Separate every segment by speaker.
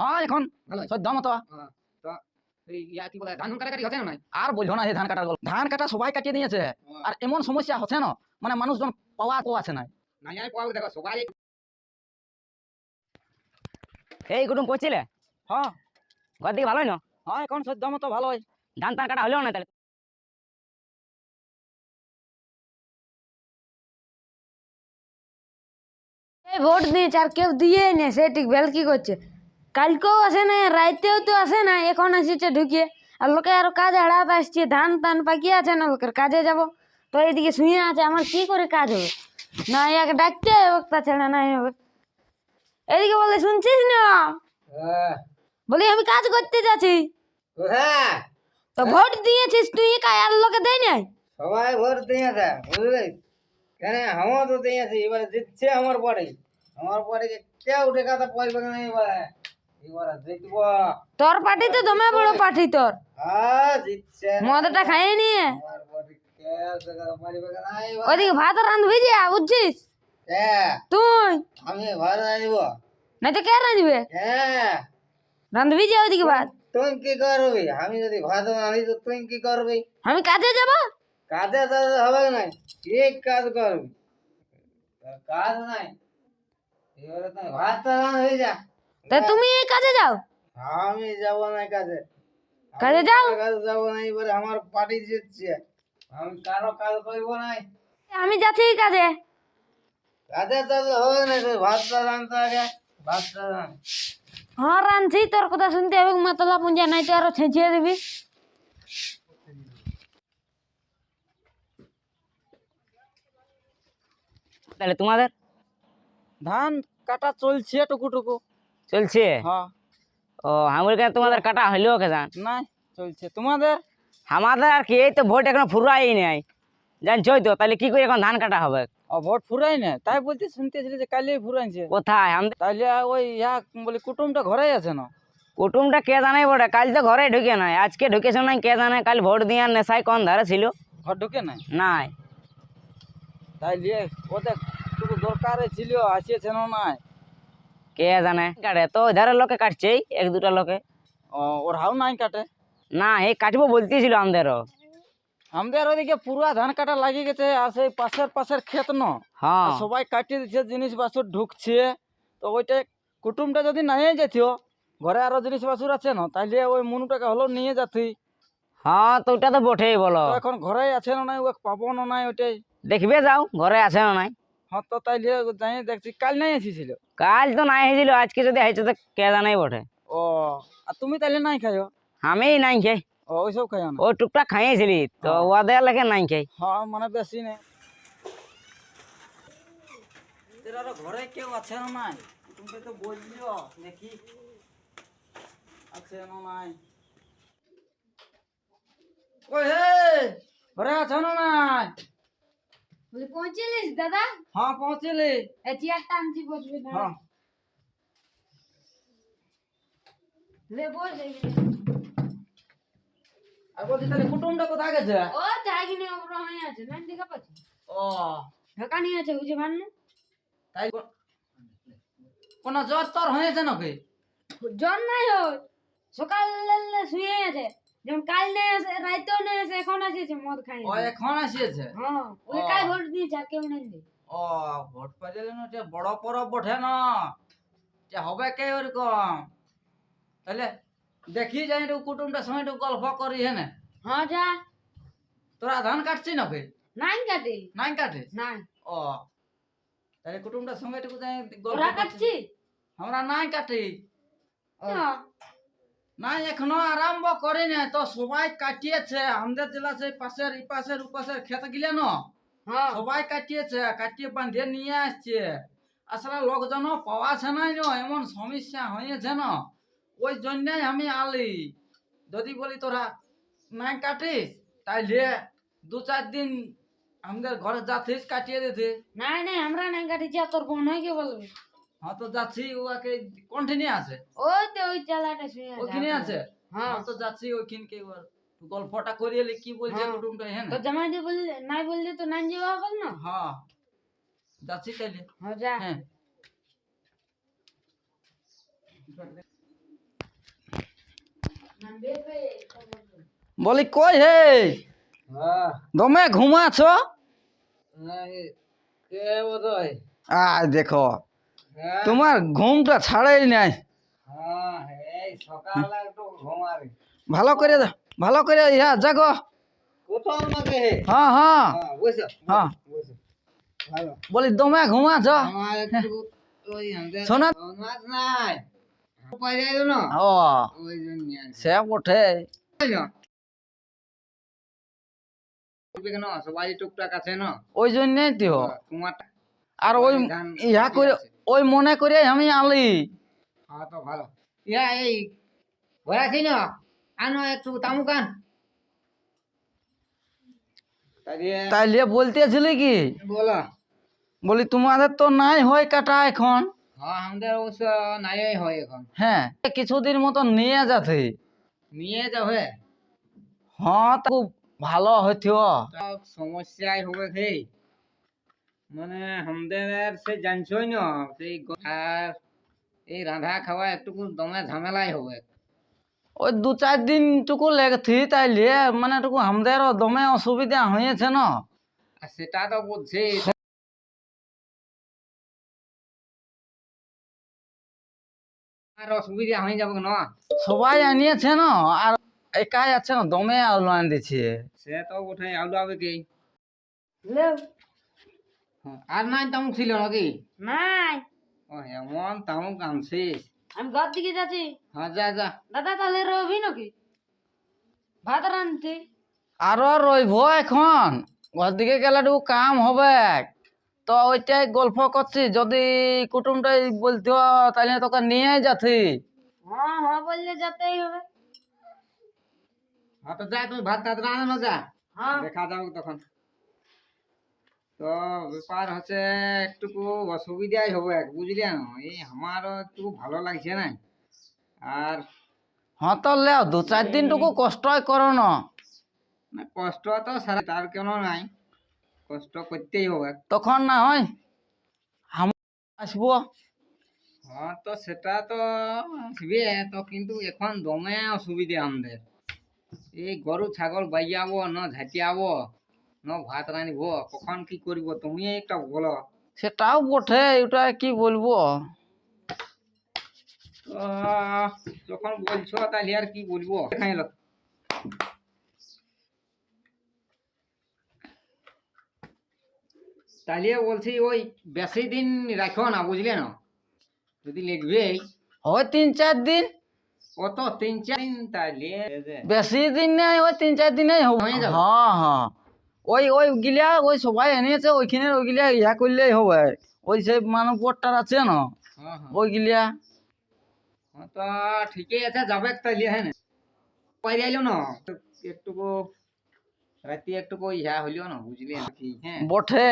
Speaker 1: হ্যাঁ এখন সদ্য মতো।
Speaker 2: এই কি বলে ধান কাটাকাটি হচ্ছে না নাই?
Speaker 1: আর বলছো না ধান কাটার গল্প। ধান কাটা সবাই কাটিয়ে দিয়েছে। আর এমন সমস্যা হচ্ছে না মানে মানুষজন পাওয়া পাওয়া আছে না
Speaker 2: নাই নাই পাওয়া দেখো সবাই
Speaker 3: এই কুটুম করছিলে
Speaker 1: হ্যাঁ।
Speaker 3: ঘর দিকে ভালোই না
Speaker 1: হ্যাঁ এখন সদ্য মতো ভালোই
Speaker 3: ধান টান কাটা হলেও না তাহলে?
Speaker 4: এই ভোট দিয়েছে আর কেউ দিয়ে নে সে ঠিক বেল কি করছে? কালকেও আসে না রাইতেও তো আসে না এখন আসছে ঢুকিয়ে। আর লোকে আরও কাজ হারাতে আসছে ধান টান পাকিয়ে আছে না লোকের কাজে যাব। তো এইদিকে শুয়ে আছে আমার কি করে কাজ হবে? না ইয়াকে ডাকতে হবে তাছাড়া নাই হবে এদিকে বলে শুনছিস না? বলি আমি কাজ করতে যাচ্ছি।
Speaker 5: কোথায়
Speaker 4: তো ভোট দিয়েছিস তুই একাই আর লোকে দেয় নাই?
Speaker 5: সবাই ভোট দিয়েছে বুঝলি? কেন আমার তো দিয়েছে এবারে দিচ্ছে আমার পরে আমার পরে কেউ টেকাতে পারবে না এবারে। এবারে দেখব
Speaker 4: তোর পার্টি তো দমে বড় পার্টি তোর
Speaker 5: হ্যাঁ জিতছে
Speaker 4: মদটা খাইয়ে নিয়ে
Speaker 5: আমার পরে কেউ টেকাতে পারবে না এবারে
Speaker 4: ওদিকে ভাত রাঁধবি যা বুঝছিস
Speaker 5: হ্যাঁ
Speaker 4: তুই
Speaker 5: আমি ভাত আনব
Speaker 4: নাই তো কে রাঁধবে
Speaker 5: হ্যাঁ
Speaker 4: রাঁধবি যা ওদিকে ভাত
Speaker 5: তুই কি করবি আমি যদি ভাত আনি তো তুই কি করবি
Speaker 4: আমি কাজে যাব
Speaker 5: কাজে তো হবে না কি কাজ করবি তোর কাজ নাই এবারে তুই ভাত হয়ে যা
Speaker 4: তা তুমি এই কাজে যাও।
Speaker 5: আমি যাব না কাজে।
Speaker 4: কাজে যাও?
Speaker 5: কাজে যাব না এবারে আমার পার্টি জিতছে আমি কারও কাজ করব না।
Speaker 4: আমি যাচ্ছি এই কাজে।
Speaker 5: কাজে তাহলে হবে না ভাতটা রাঁধতে আগে ভাতটা রাঁধ
Speaker 4: হ্যাঁ রাঁধছি তোর কথা শুনতে হবে মতলা পুঞ্জা নাই তো আরও ছেঁচিয়ে দিবি।
Speaker 3: তাহলে তোমাদের?
Speaker 1: ধান কাটা চলছে টুকু টুকু।
Speaker 3: চলছে?
Speaker 1: হ্যাঁ।
Speaker 3: ও আমার কাছে তোমাদের কাটা হইলেও কে জান
Speaker 1: নাই চলছে। তোমাদের?
Speaker 3: আমাদের আর কি এই তো ভোট এখনও ফুরাই নাই। জানছই তো তাহলে কি করে এখন ধান কাটা হবে?
Speaker 1: ও ভোট ফুরাই না তাই বলতে শুনতেছিলি যে কালিয়ে ফুরাইছে।
Speaker 3: কোথায়? আমাদের
Speaker 1: তাইলে ওই ইয়া বলি কুটুমটা ঘরেই আছে না?
Speaker 3: কুটুমটা কে জানাই বটে? কাল তো ঘরে ঢুকে নাই। আজকে ঢুকেছে নাই কে জানে? কাল ভোট দিয়ে নেশায় কোন ধারে ছিল?
Speaker 1: ঘর ঢুকে নাই?
Speaker 3: নাই।
Speaker 1: তাইলে ওদের দরকার ছিল আসিয়েছে না নাই?
Speaker 3: কে জানে? কাটে। তো ধারে লোকে কাটছেই এক দুটা লোকে।
Speaker 1: ওর হাও নাই কাটে?
Speaker 3: না এই কাটবো বলতেছিল আমাদেরও।
Speaker 1: আমাদের ওইদিকে পুরা ধান কাটা লাগিয়ে গেছে আর সেই পাশের পাশের ক্ষেত ন।
Speaker 3: হ্যাঁ।
Speaker 1: সবাই কাটিয়ে দিচ্ছে জিনিস বাসুর ঢুকছে। তো ওইটা কুটুমটা যদি নাই যেতিও ঘরে আরও জিনিস বাসুর আছে না তাইলে ওই মনুটাকে হলো নিয়ে যাতি।
Speaker 3: হ্যাঁ তো ওটা তো বটেই বলো।
Speaker 1: এখন ঘরেই আছে না নাই ও পাবো না নাই ওইটাই।
Speaker 3: দেখবে যাও ঘরে আছে না নাই।
Speaker 1: হ্যাঁ তো যাই দেখছি কাল নাই এসেছিল।
Speaker 3: কাল তো নাই হয়েছিল আজকে যদি হয়েছে তো কে জানাই বটে।
Speaker 1: ও আর তুমি তাইলে নাই খাইও?
Speaker 3: আমি নাই খাই।
Speaker 1: ও ওইসব খাইও না?
Speaker 3: ও টুকটাক খাইয়েছিলি তো ওদের লেখে নাই খাই।
Speaker 1: হ্যাঁ মানে বেশি নেই। আরও ঘরে কেউ আছে না নাই? তুমি তো বললিও দেখি। আছে না নাই? ওই হে ঘরে আছে না নাই?
Speaker 4: বলি পৌঁছিলিস দাদা?
Speaker 1: হ্যাঁ পৌঁছিলি।
Speaker 4: এই চেয়ারটা আনছি বসবি না
Speaker 1: হ্যাঁ।
Speaker 4: লে বস
Speaker 1: আর বলছি তাহলে কুটুমটা কোথায় গেছে?
Speaker 4: ও জাগিনি ওপর হয়ে আছে না দেখা পাচ্ছি।
Speaker 1: ও।
Speaker 4: ঢাকা নিয়ে আছে বুঝে পান না?
Speaker 1: তাই কোনো জ্বর তোর হয়েছে নাকি?
Speaker 4: জ্বর নাই হয় সকাল শুয়ে আছে। যেমন কাল নেই আসে রাইতেও নেই আসে এখন আসিছে মদ খাই
Speaker 1: ও এখন আসিয়েছে?
Speaker 4: হ্যাঁ ওই। কাই ভোট দিয়েছে আর কেউ নেই
Speaker 1: ও ভোট পাইলে না যে বড় পরব বটে না যে হবে কে ওরকম? তাহলে দেখি যাই একটু কুটুমটার সঙ্গে একটু গল্প করি হ্যাঁ
Speaker 4: হ্যাঁ যা।
Speaker 1: তোরা ধান কাটছি না কে
Speaker 4: নাই কাটে
Speaker 1: নাই কাটিস
Speaker 4: নাই
Speaker 1: ও তাহলে কুটুমটার সঙ্গে একটু যাই গল্প।
Speaker 4: কাটছি
Speaker 1: আমরা নাই কাটি
Speaker 4: হ্যাঁ।
Speaker 1: নাই এখনও আরম্ভ করি না তো সবাই কাটিয়েছে। আমাদের জেলা সেই পাশের এই পাশের ও পাশের খেত গিলে না?
Speaker 4: হ্যাঁ।
Speaker 1: সবাই কাটিয়েছে কাটিয়ে বাঁধিয়ে নিয়ে আসছে। আসলে লোকজন পাওয়াছে নাই না এমন সমস্যা হয়েছে না। ওই জন্যই আমি আলি। যদি বলি তোরা নাই কাটিস তাইলে দু চার দিন আমাদের ঘরে যাচ্ছিস কাটিয়ে দিতে
Speaker 4: নাই নাই আমরা নাই কাটিছি আর তোর বোন হয় কে বলবে।
Speaker 1: হ্যাঁ তো যাচ্ছি ওকে কন্টিনিউ আছে।
Speaker 4: ওই তো ওই চালাটা শুয়ে আছে
Speaker 1: ওখানে আছে?
Speaker 4: হ্যাঁ।
Speaker 1: হ্যাঁ তো যাচ্ছি ওইখানকে এবার গল্পটা করিয়ে এলি কি বলছে
Speaker 4: হ্যাঁ।
Speaker 1: কুটুমটা হ্যাঁ
Speaker 4: তো জামাই দিয়ে বললে নাই বললে তো নাই যাওয়া হবে না
Speaker 1: হ্যাঁ। যাচ্ছি তাইলে।
Speaker 4: হ্যাঁ যা।
Speaker 1: হ্যাঁ। বলি কই হে?
Speaker 5: হ্যাঁ।
Speaker 1: দমে ঘুমাছ?
Speaker 5: বোধহয়।
Speaker 1: আ দেখো।
Speaker 5: হ্যাঁ
Speaker 1: তোমার ঘুমটা ছাড়াই নাই।
Speaker 5: হ্যাঁ
Speaker 1: ভালো করে ভালো করে ইয়া জাগো। হ্যাঁ হ্যাঁ।
Speaker 5: হ্যাঁ
Speaker 1: হ্যাঁ। বলি দমে
Speaker 5: ওই আমাদের
Speaker 1: শোনা। ও। সে বটে
Speaker 5: সবাই টুকটাক আছে না?
Speaker 1: ওই জন্যই তো।
Speaker 5: তোমার
Speaker 1: আর ওই ইয়া করে ওই মনে করে আমি আলি।
Speaker 5: হ্যাঁ তো ভালো। ইয়া এই ঘরে না আনো একটু তামুকান তাহলে
Speaker 1: তাইলে বলতেছিলি কি?
Speaker 5: বলো।
Speaker 1: বলি তোমাদের তো নাই হয় কাটা এখন।
Speaker 5: হ্যাঁ আমাদের অবশ্য নাই হয় এখন।
Speaker 1: হ্যাঁ কিছুদিন মতো নিয়ে যাতে।
Speaker 5: নিয়ে যাবে?
Speaker 1: হ্যাঁ তো ভালো হইতো।
Speaker 5: সব সমস্যাই হবে সেই মানে আমাদের সে জানছই না সেই আর এই রাধা খাওয়া একটু দমে ঝামেলাই হবে
Speaker 1: ওই দু চার দিন টুকু লেগথি তাইলে মানে টুকু আমাদেরও দমে অসুবিধা হয়েছে না।
Speaker 5: সেটা তো বুঝছি আর অসুবিধা হয়ে যাবে না।
Speaker 1: সবাই আনিয়েছে না আর একাই আছে না দমে আলু আন দিছে।
Speaker 5: সে তো উঠে আলু হবে কি আর নাই তামুক ছিল নাকি
Speaker 4: নাই
Speaker 5: ও এমন তামুক আনছিস
Speaker 4: আমি ঘর দিকে যাচ্ছি
Speaker 5: হ্যাঁ যা যা
Speaker 4: দাদা তাহলে রবি নাকি ভাত রাঁধতে
Speaker 1: আরও রইব এখন ঘর দিকে গেলে একটু কাম হবে তো ওইটাই গল্প করছি যদি কুটুমটাই বলতো তাহলে তোকে নিয়ে যাচ্ছি
Speaker 4: হ্যাঁ হ্যাঁ বললে যেতেই হবে
Speaker 5: হ্যাঁ তো যা তুমি ভাত টাত রান্না না যা
Speaker 4: হ্যাঁ
Speaker 5: দেখা যাবে তখন তো ব্যাপার হচ্ছে একটুকু অসুবিধাই হবে বুঝলি না? এই আমারও একটু ভালো লাগছে না। আর
Speaker 1: হ্যাঁ তো লেও দু চার দিন টুকু কষ্টই করো না।
Speaker 5: কষ্ট তো সারা তার কেন নাই। কষ্ট করতেই হবে
Speaker 1: তখন না হয় আসব।
Speaker 5: হ্যাঁ তো সেটা তো আসবে তো কিন্তু এখন দমে অসুবিধা আমাদের। এই গরু ছাগল বাইয়াবো না ঝাঁটিয়াবো। না ভাত রাঁধব কখন কি করব তুমি একটা বলো।
Speaker 1: সেটাও বটে এটা কি বলব?
Speaker 5: তো যখন বলছো তাহলে আর কি বলব? খাইলো তাহলে বলছি ওই বেশি দিন রাখো না বুঝলে না? যদি লিখবে।
Speaker 1: হয় তিন চার দিন।
Speaker 5: অত তিন চার দিন তাহলে
Speaker 1: বেশি দিন নেই ওই তিন চার দিনেই হবে।
Speaker 5: হয়ে যাবে?
Speaker 1: হ্যাঁ হ্যাঁ। ওই ওই গিলা ওই সবাই এনেছে ওইখানে ওইগুলা ইয়া করলেই হবে। ওই সে মানব পট্টার আছে না
Speaker 5: হ্যাঁ হ্যাঁ।
Speaker 1: ওই গিলা।
Speaker 5: হ্যাঁ, তো ঠিকই আছে যাবে তাইলে হ্যাঁ না? পাই আইলো না? একটুকু রাতে একটুকু ইহা হইল না বুঝলি আর কি হ্যাঁ?
Speaker 1: বটে।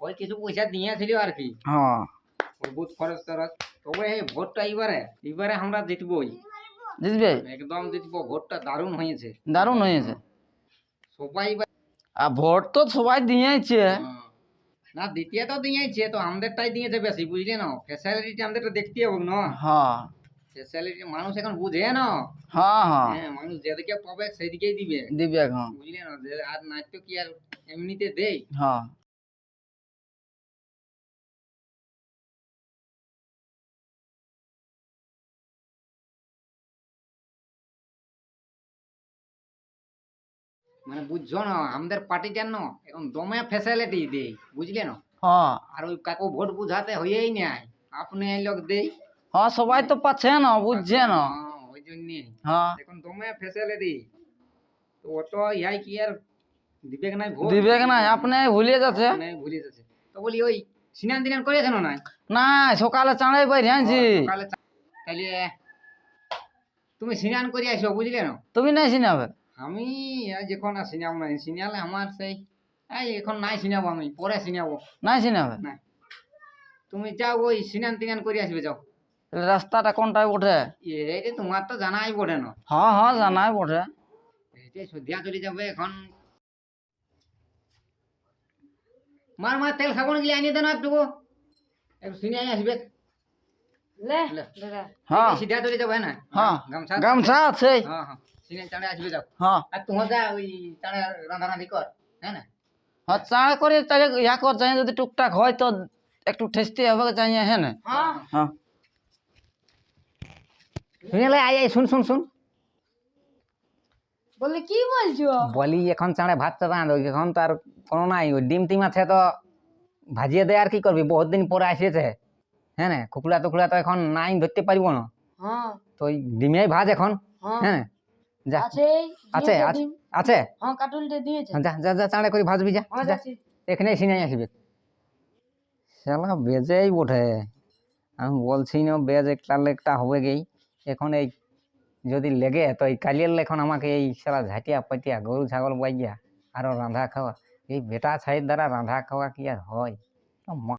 Speaker 5: ওই কিছু পয়সা দিয়েছিল আর কি।
Speaker 1: হ্যাঁ।
Speaker 5: ওই বুথ খরচ টরচ। তবে এই ভোটটা এবারে এবারে আমরা জিতবই।
Speaker 1: বুঝবে
Speaker 5: একদম জিতবো ভোটটা দারুণ হয়েছে।
Speaker 1: দারুণ হয়েছে।
Speaker 5: সবাই
Speaker 1: আর ভোট তো সবাই দিয়েছে।
Speaker 5: না দ্বিতীয় তো দিয়েছে তো আমাদেরটাই দিয়েছে বেশি বুঝলি না? ফ্যাসিলিটি আমাদেরটা দেখতে হবে না?
Speaker 1: হ্যাঁ।
Speaker 5: ফ্যাসিলিটি মানুষ এখন বুঝে না?
Speaker 1: হ্যাঁ হ্যাঁ।
Speaker 5: হ্যাঁ মানুষ যেদিকে পাবে সেদিকেই দিবে।
Speaker 1: দিবে হ্যাঁ
Speaker 5: বুঝলি না? আর নাই তো কি আর এমনিতে দেই?
Speaker 1: হ্যাঁ।
Speaker 5: মানে বুঝছ না আমাদের পার্টিটা না এখন দমে ফ্যাসিলিটি দেই বুঝলে না?
Speaker 1: হ্যাঁ।
Speaker 5: আর ওই কাকু ভোট বুঝাতে হইয়েই নাই আপনি এই লোক দেই।
Speaker 1: হ্যাঁ সবাই তো পাচ্ছে না বুঝছে না।
Speaker 5: হ্যাঁ, ওই জন্যে।
Speaker 1: হ্যাঁ।
Speaker 5: এখন দমে ফ্যাসিলিটি তো অত ইয়াই কি আর দিবে নাই ভোট?
Speaker 1: দিবে না আপনি ভুলে যাচ্ছে।
Speaker 5: মানে ভুলে যাচ্ছে। তো বলি ওই সিনান দিনান করেছে না
Speaker 1: না সকালে চাঁড়াই বাইরে আনছি।
Speaker 5: সকালে চা- তাহলে তুমি সিনান করে আসো বুঝলে না?
Speaker 1: তুমি নাই চিনাবে
Speaker 5: আমি যখন আর সিনাবো না সিনালে আমার সেই এই এখন নাই সিনাবো আমি পরে সিনাবো
Speaker 1: নাই চিনাবে
Speaker 5: না তুমি যাও ওই সিনান তিনান করে আসবে যাও।
Speaker 1: রাস্তাটা কোনটায় ওঠে
Speaker 5: এই যে তোমার তো জানাই পড়ে না।
Speaker 1: হ্যাঁ হ্যাঁ জানাই বটে।
Speaker 5: এই যে সন্ধ্যা চলে যাবে এখন। মার মার তেল সাবন গিয়ে আনিয়ে দেন একটু একটু সিনে আসবে।
Speaker 4: লে
Speaker 2: লে।
Speaker 4: দাদা।
Speaker 1: হ্যাঁ।
Speaker 2: সিধা ধরে যাব হ্যাঁ
Speaker 1: হ্যাঁ।
Speaker 2: গামছা
Speaker 1: গামছা আছে।
Speaker 2: হ্যাঁ হ্যাঁ। চাঁড়ে আসবে যাও
Speaker 1: হ্যাঁ।
Speaker 2: আর তোমার যা ওই চাঁড়ে রান্ধা রান্ধি কর হ্যাঁ না?
Speaker 1: হ্যাঁ চাঁড়া করে তাহলে ইয়া কর যদি টুকটাক হয় তো একটু ঠেসতে হবে চাই হ্যাঁ না?
Speaker 5: শুনে আই আই শুন শুন শুন।
Speaker 4: বলে কি বলছো?
Speaker 5: বলি এখন চাঁড়ে ভাত চা রাঁধো এখন তো আর কোনো নাই ওই ডিম টিম আছে তো ভাজিয়ে দেয় আর কি করবি? বহুত দিন পরে আসিয়েছে হ্যাঁ না? টুকুড়া তো এখন নাই ধরতে পারব না। তো ওই ডিমেই ভাজ এখন
Speaker 4: হ্যাঁ।
Speaker 5: যা।
Speaker 4: আছে
Speaker 5: আছে
Speaker 4: হ্যাঁ কাটুলটা দিয়েছে।
Speaker 5: যা যা যা চাঁড়ে করে ভাজবি যা
Speaker 4: হ্যাঁ
Speaker 5: এখানে সিনাই আসবে। শালা বেজেই আমি বলছি না বেজ একটা একটা হবে গেই। এখন এই যদি লেগে তো এই কালিয়ার এখন আমাকে এই শালা ঝাঁটিয়া পাটিয়া গরু ছাগল বাইয়া আরও রাঁধা খাওয়া। এই বেটা ছাইয়ের দ্বারা রাঁধা খাওয়া কি আর হয়?